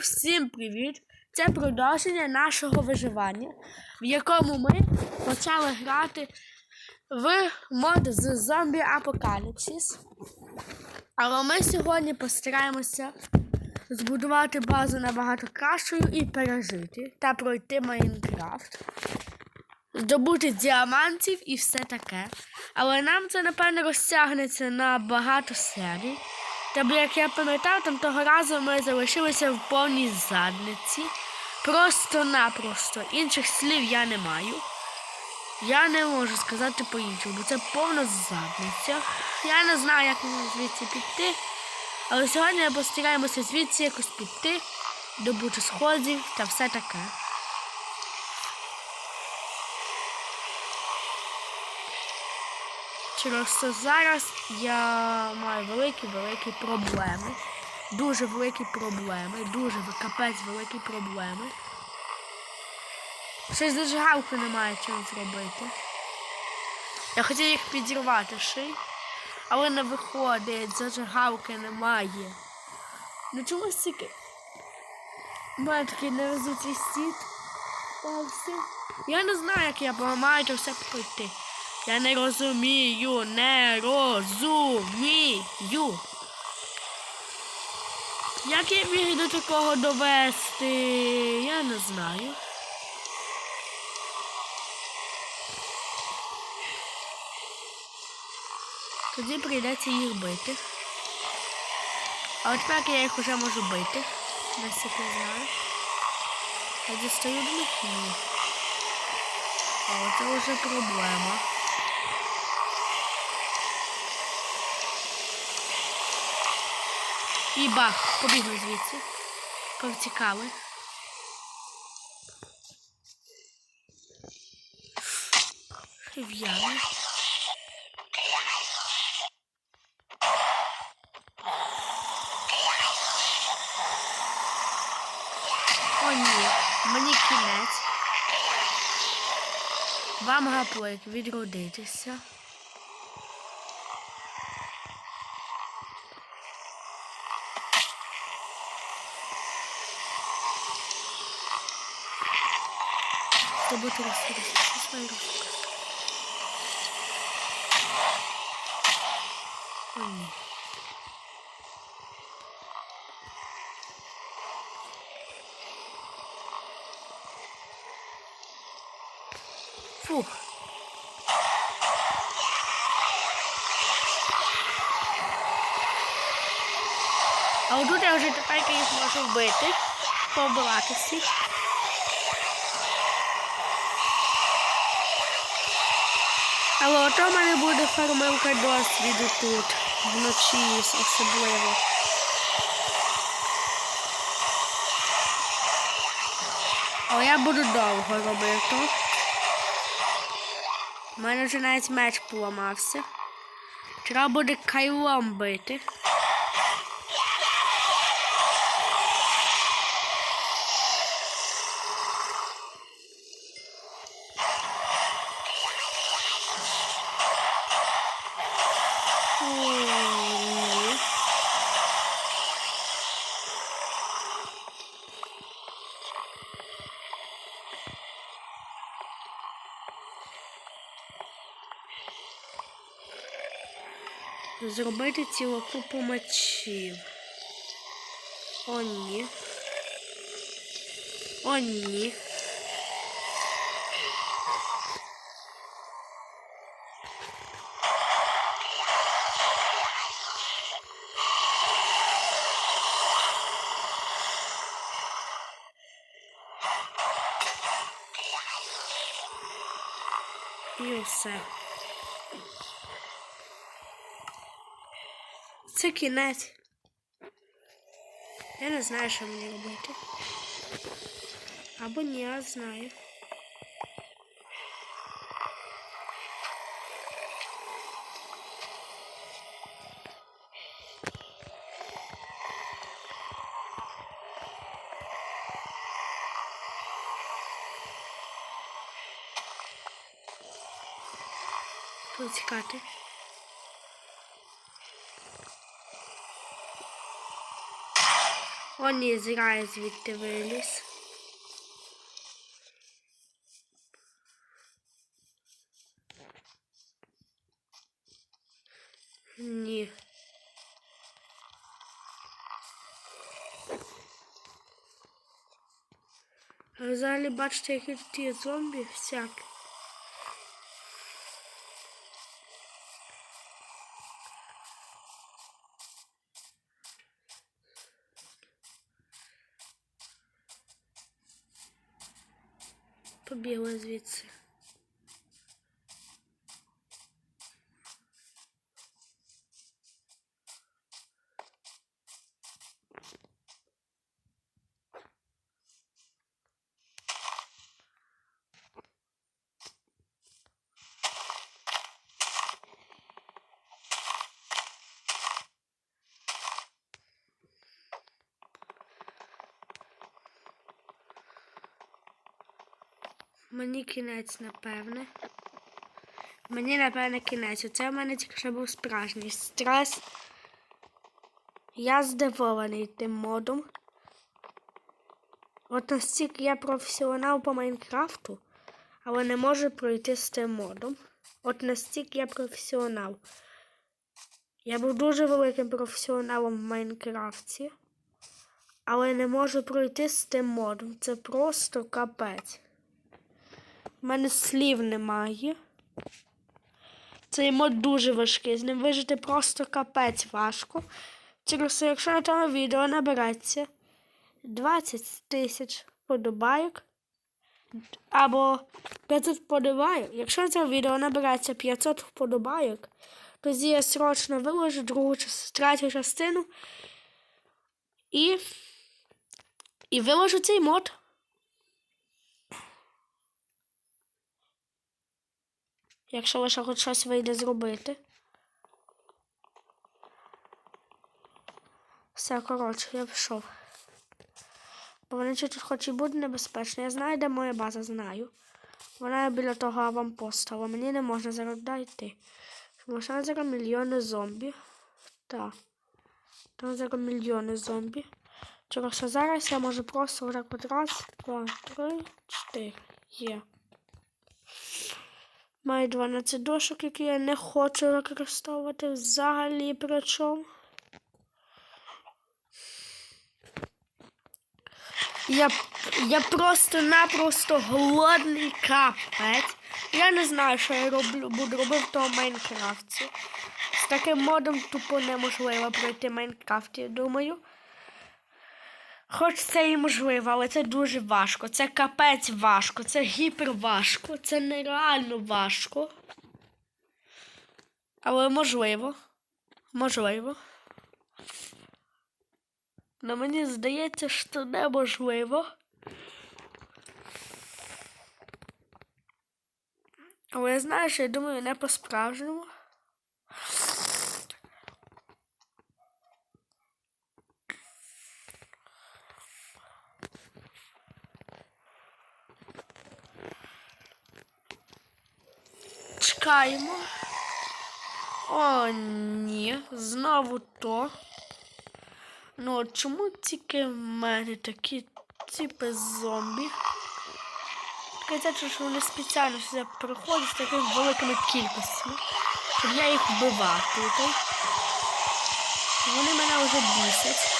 всім привіт! Це продовження нашого виживання, в якому ми почали грати в мод з зомбі Апокаліпсис. Але ми сьогодні постараємося збудувати базу набагато кращою і пережити та пройти Майнкрафт, здобути діамантів і все таке. Але нам це, напевно, розтягнеться на багато серій. Та як я пам'ятаю, там того разу ми залишилися в повній задниці. Просто-напросто. Інших слів я не маю. Я не можу сказати по-іншому, бо це повна задниця. Я не знаю, як мені звідси піти. Але сьогодні ми постараємося звідси якось піти, добути сходів та все таке. Через це зараз я маю великі-великі проблеми. Дуже великі проблеми. Дуже капець великі проблеми. Щось зажигалку немає чим зробити. Я хотів їх підірвати ши, але не виходить, зажигалки немає. Ну чомусь тільки. У мене такий невезучий. Стався. Я не знаю, як я поламаю це все пройти. Я не розумію, не розумію. Як я міг до такого довести? Я не знаю. Тоді прийдеться їх бити. А от тепер я їх вже можу бити. Наскільки знаю. Я дістаю до них. А оце вже проблема. І бах, побігли звідси. Повтікали. В ямі. О, ні, мені кінець. Вам гаплик відродитися. Здобути ресурси. Що свої ресурси? О, ні. Фух. А отут я вже тепер їх можу Але ото в мене буде фермилка досвіду тут, вночі особливо. Але я буду довго робити. У мене вже навіть меч поламався. Треба буде кайлом бити. Зробити цілу купу мечів. О, ні. О, ні. І все. Це кінець. Я не знаю, що мені робити. Або ні, я знаю. Потікати. О, ні, зря я звідти виліз. Ні. Взагалі бачите, які тут є зомбі всякі. Побігли звідси. Мені кінець, напевне. Мені, напевне, кінець. Оце в мене тільки що був справжній стрес. Я здивований тим модом. От настільки я професіонал по Майнкрафту, але не можу пройти з тим модом. От настільки я професіонал. Я був дуже великим професіоналом в Майнкрафті, але не можу пройти з тим модом. Це просто капець. У мене слів немає. Цей мод дуже важкий. З ним вижити просто капець важко. Через це, якщо на тому відео набереться 20 тисяч подобайок або 500 вподобайок. Якщо цьому відео набереться 500 вподобайок, тоді я срочно виложу другу третю частину і, і виложу цей мод. Якщо лише хоч щось вийде зробити. Все, коротше, я пішов. Бо вони чи тут хоч і буде небезпечно. Я знаю, де моя база, знаю. Вона біля того аванпосту, але мені не можна зараз туди йти. Тому що зараз мільйони зомбі. Так. Там зараз мільйони зомбі. Через що зараз я можу просто отак от раз, два, три, чотири. Є. Маю 12 дошок, які я не хочу використовувати взагалі причому. Я, я просто-напросто голодний капець. Я не знаю, що я роблю, буду робити в тому Майнкрафті. З таким модом тупо неможливо пройти Майнкрафт, я думаю. Хоч це і можливо, але це дуже важко. Це капець важко, це гіперважко, це нереально важко. Але можливо. Можливо. Но мені здається, що неможливо. Але я знаю, що я думаю не по-справжньому. Чекаємо. О, ні, знову то. Ну, чому тільки в мене такі типи зомбі? Кажеться, що вони спеціально сюди приходять з такими великими кількостями, щоб я їх вбивав. Вони мене вже бісять.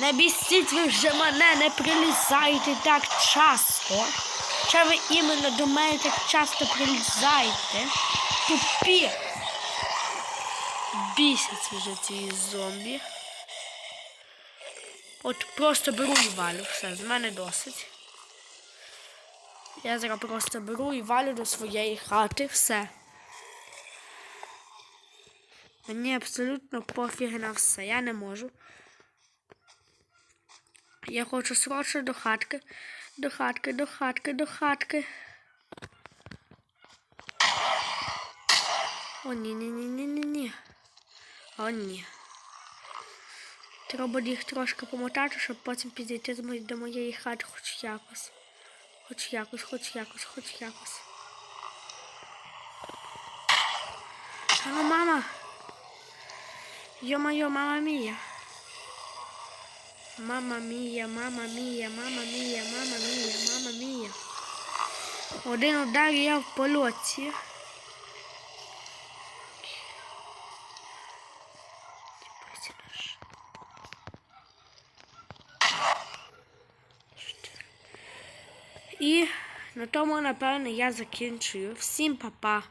Не бісіть ви вже мене, не прилізайте так часто. Чи ви іменно до мене так часто прилізаєте? Тупі. Бісять вже ці зомбі. От просто беру і валю. Все, з мене досить. Я зараз просто беру і валю до своєї хати. Все. Мені абсолютно пофіг на все. Я не можу. Я хочу срочно до хатки. До хатки, до хатки, до хатки. О, ні, ні, ні, ні, ні, ні. О, ні. Треба їх трошки помотати, щоб потім підійти до моєї хати хоч якось. Хоч якось, хоч якось, хоч якось. Алло, мама. Йо-моє, мама мія. Мама мія, мама мія, мама мія, мама мія, мама мія. Один удар і я в польоті. І на тому, напевно, я закінчую. Всім па-па.